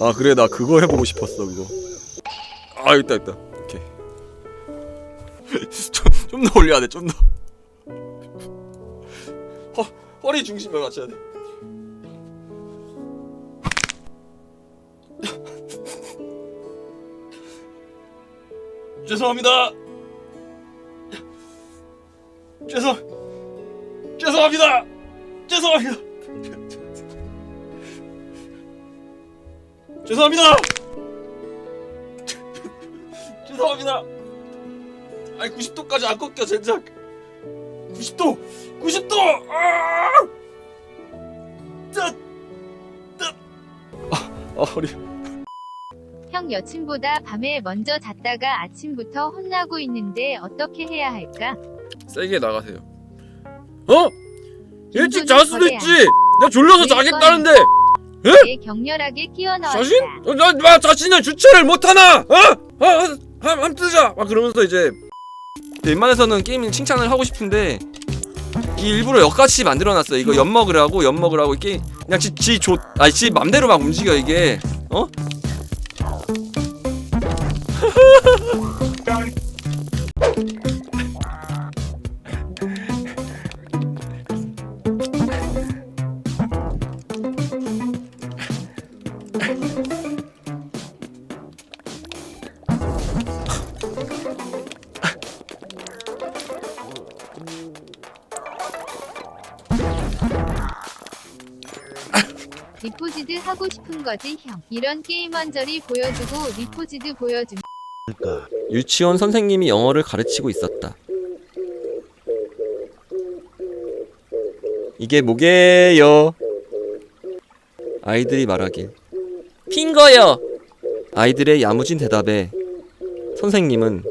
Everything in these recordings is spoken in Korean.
아 그래 나 그거 해보고 싶었어 그거. 아 있다 있다. 오케이. 좀 더 올려야 돼 좀더. 허 허리 중심을 맞춰야 돼. 죄송합니다. 죄송 죄송합니다. 죄송합니다 죄송합니다 죄송합니다 아니 90도까지 안 꺾여 젠장 90도 90도 아! 짜! 짜! 아, 아 허리 형 여친보다 밤에 먼저 잤다가 아침부터 혼나고 있는데 어떻게 해야 할까? 세게 나가세요 어? 일찍 잘 수도. 있지 내가 졸려서 자겠다는데 내 격렬하게 끼워 자신? 넣었다. 어, 나, 나 자신을 주체를 못하나? 어? 어? 어? 함, 함 뜨자! 막 그러면서 이제 웬만해서는 게임 칭찬을 하고 싶은데 이 일부러 역같이 만들어놨어 이거 엿 먹으라고 엿 먹으라고 게임 그냥 지, 지 조, 아니 지 맘대로 막 움직여 이게 어? 리포지드 하고 싶은 거지 형. 이런 게임 언저리 보여주고 리포지드 보여줌. 유치원 선생님이 영어를 가르치고 있었다 이게 뭐게요? 아이들이 말하길 핑거요 아이들의 야무진 대답에 선생님은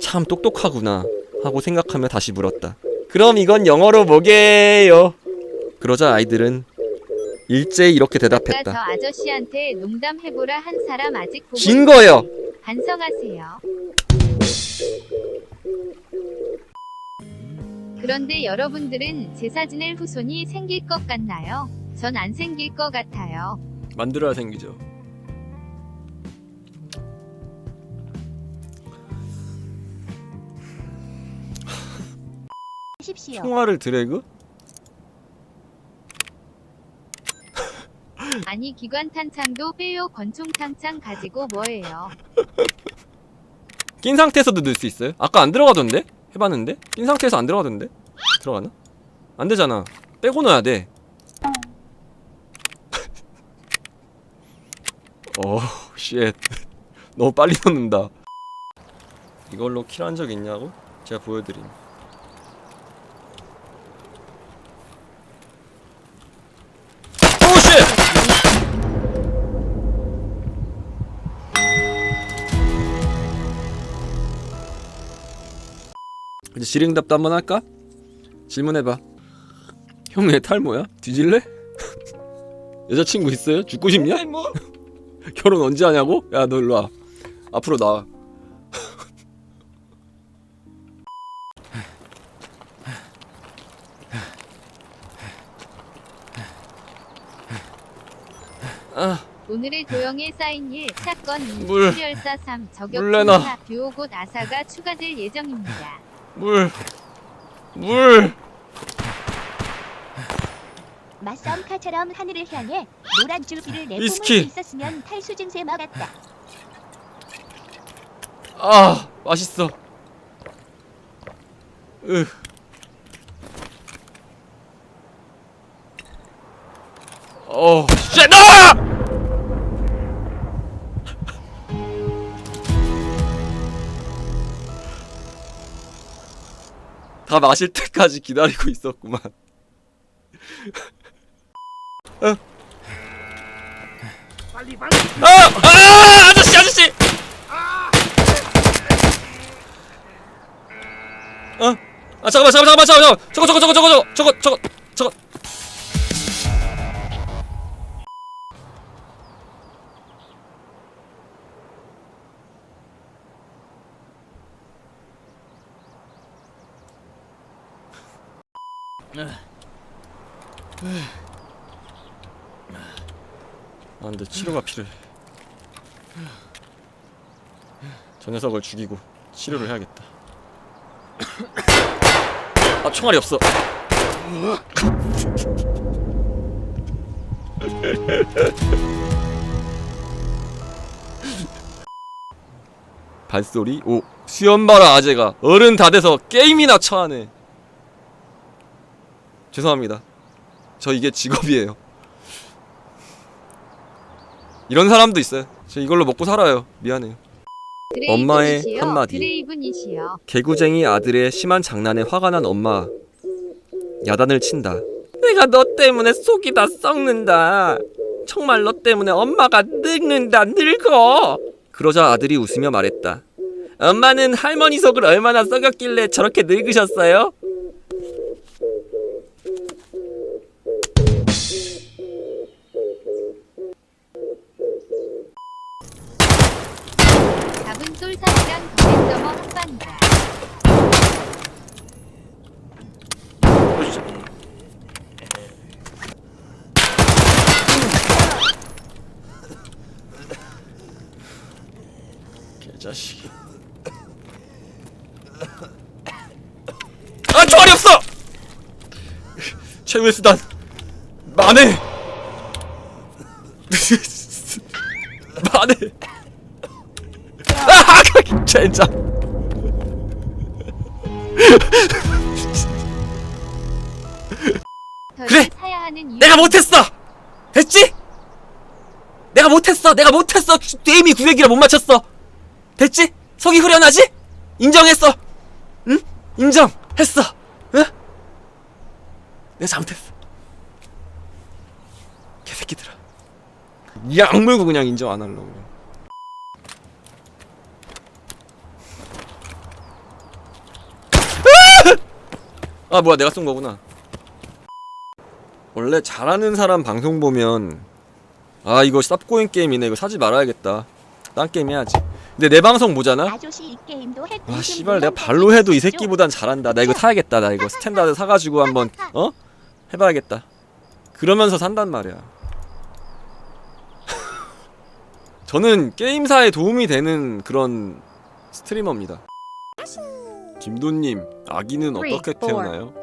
참 똑똑하구나 하고 생각하며 다시 물었다 그럼 이건 영어로 뭐게요? 그러자 아이들은 일제히 이렇게 저 대답했다 아저씨한테 농담해보라 한 사람 아직 보고 진 거요 반성하세요. 그런데 여러분들은 제 사진을 후손이 생길 것 같나요? 전 안 생길 것 같아요. 만들어야 생기죠 하십시오. 총알을 드래그? 아니 기관 탄창도 빼요 권총 탄창 가지고 뭐해요? 낀 상태에서도 넣을 수 있어요? 아까 안 들어가던데? 해봤는데? 낀 상태에서 안 들어가던데? 들어가나? 안 되잖아. 빼고 넣어야 돼. 어, 쉣. 너무 빨리 넣는다. 이걸로 킬한 적 있냐고? 제가 보여드림. 이제 질의응답도 한번 할까? 질문해봐. 형왜 탈모야? 뒤질래? 여자친구 있어요? 죽고 싶냐? 결혼 언제 하냐고? 야 너 일로 와. 앞으로 나와. 아, 오늘의 도영의 사인 일 사건 물. 1열사 3 저격 물 내놔. 중사 듀오 곧 아사가 추가될 예정입니다. 물, 물. 맞싸움카처럼 하늘을 향해 노란 줄기를 내뿜을 수 위스키. 있었으면 탈수 증세 막았다. 아, 맛있어. 으. 어, 쉣! 나! 다 마실 때까지 기다리고 있었구만. 어. 빨리 빨리 아! 아! 아저씨, 아저씨! 어? 아 잠깐만 잠깐만 잠깐만 잠깐만 저거 저거 저거 저거 저거 저거 저거 아 근데 치료가 필요해. 저 녀석을 죽이고 치료를 해야겠다. 아 총알이 없어. 발소리? 오. 수염 봐라 아재가 어른 다 돼서 게임이나 쳐하네. 죄송합니다. 저 이게 직업이에요 이런 사람도 있어요. 저 이걸로 먹고 살아요. 미안해요. 엄마의 드레이븐이시여, 한마디. 드레이븐이시여. 개구쟁이 아들의 심한 장난에 화가 난 엄마. 야단을 친다. 내가 너 때문에 속이 다 썩는다. 정말 너 때문에 엄마가 늙는다. 늙어. 그러자 아들이 웃으며 말했다. 엄마는 할머니 속을 얼마나 썩였길래 저렇게 늙으셨어요? 똘사이랑 더맨더머 한반다. 개자식 아 총알이 없어! 최후의 수단 만해 만해 아 젠장 더 그래! 내가 못했어 됐지? 내가 못했어 내가 못했어 게임이 900이라 못 맞췄어 됐지? 속이 후련하지? 인정했어 응? 인정했어 응? 내가 잘못했어 개새끼들아 이 악물고 그냥 인정 안 하려고 아 뭐야 내가 쏜 거구나. 원래 잘하는 사람 방송 보면 아 이거 쌉고인 게임이네. 이거 사지 말아야겠다. 딴 게임 해야지. 근데 내 방송 보잖아? 핵아 씨발 내가 발로 해도 이 새끼보단 잘한다. 나 이거 사야겠다 나 이거. 스탠다드 사가지고 한번 어? 해봐야겠다. 그러면서 산단 말이야. 저는 게임사에 도움이 되는 그런 스트리머입니다 김도님 아기는 어떻게. 태어나요?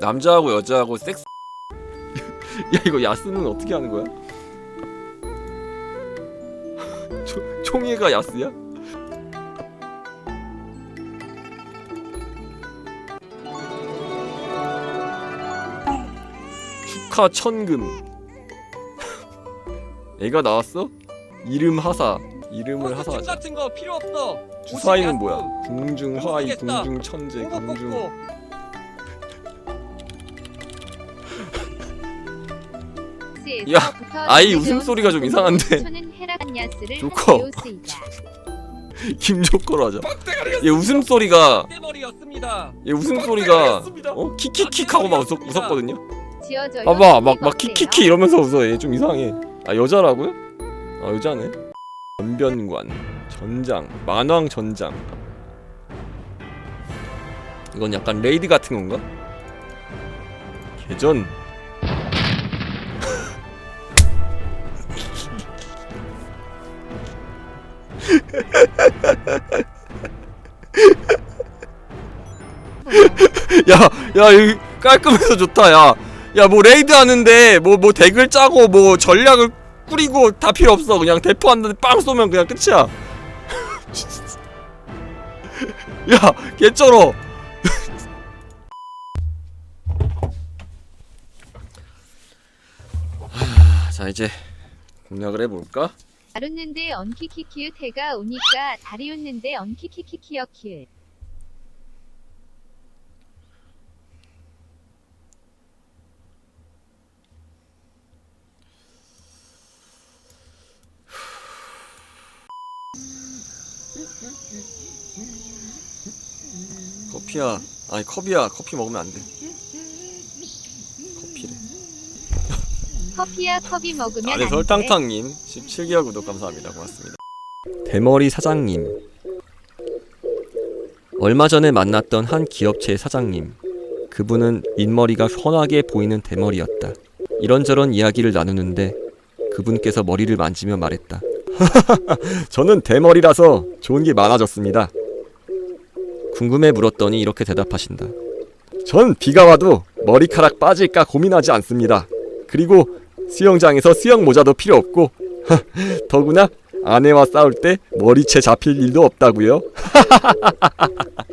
남자하고 여자하고 섹스 야 이거 야스는 어떻게 하는 거야? 초, 총이가 야스야? 축하 천금 애가 나왔어? 이름 하사 이름을 하사하자 같은 거 필요 없어. 주사위는 뭐야? 궁중 하이 모르겠다. 궁중 천재 궁중 뽑고. 야, 아이 웃음소리가 좀 이상한데. 조커. 김조커로 하자 얘 웃음소리가 떼머리였습니다. 얘 웃음소리가 어? 킥킥킥 하고 막 웃었, 웃었거든요. 봐봐 막 막? 킥킥킥 이러면서 웃어 얘 좀 이상해 아 여자라고요? 아 여자네 전변관 전장 만왕 전장 이건 약간 레이드 같은 건가? 개전 야, 야, 이 깔끔해서 좋다, 야. 야, 뭐 레이드 하는데 뭐 뭐 덱을 짜고 뭐 전략을 꾸리고 다 필요 없어. 그냥 대포한다는데 빵 쏘면 그냥 끝이야. 야, 개쩔어. 하, 자, 이제 공략을 해볼까? 잘 웃는데 언키키키읒 해가 오니까 다리 웃는데 언키키키키어키읒. 커피야. 아니, 컵이야. 커피 먹으면 안 돼. 커피래. 커피야 컵이 먹으면 안 돼. 설탕탕님 17개월 구독 감사합니다 고맙습니다 대머리 사장님 얼마 전에 만났던 한 기업체 사장님 그분은 민머리가 훤하게 보이는 대머리였다 이런저런 이야기를 나누는데 그분께서 머리를 만지며 말했다. 저는 대머리라서 좋은 게 많아졌습니다. 궁금해 물었더니 이렇게 대답하신다. 전 비가 와도 머리카락 빠질까 고민하지 않습니다. 그리고 수영장에서 수영 모자도 필요 없고 더구나 아내와 싸울 때 머리채 잡힐 일도 없다고요.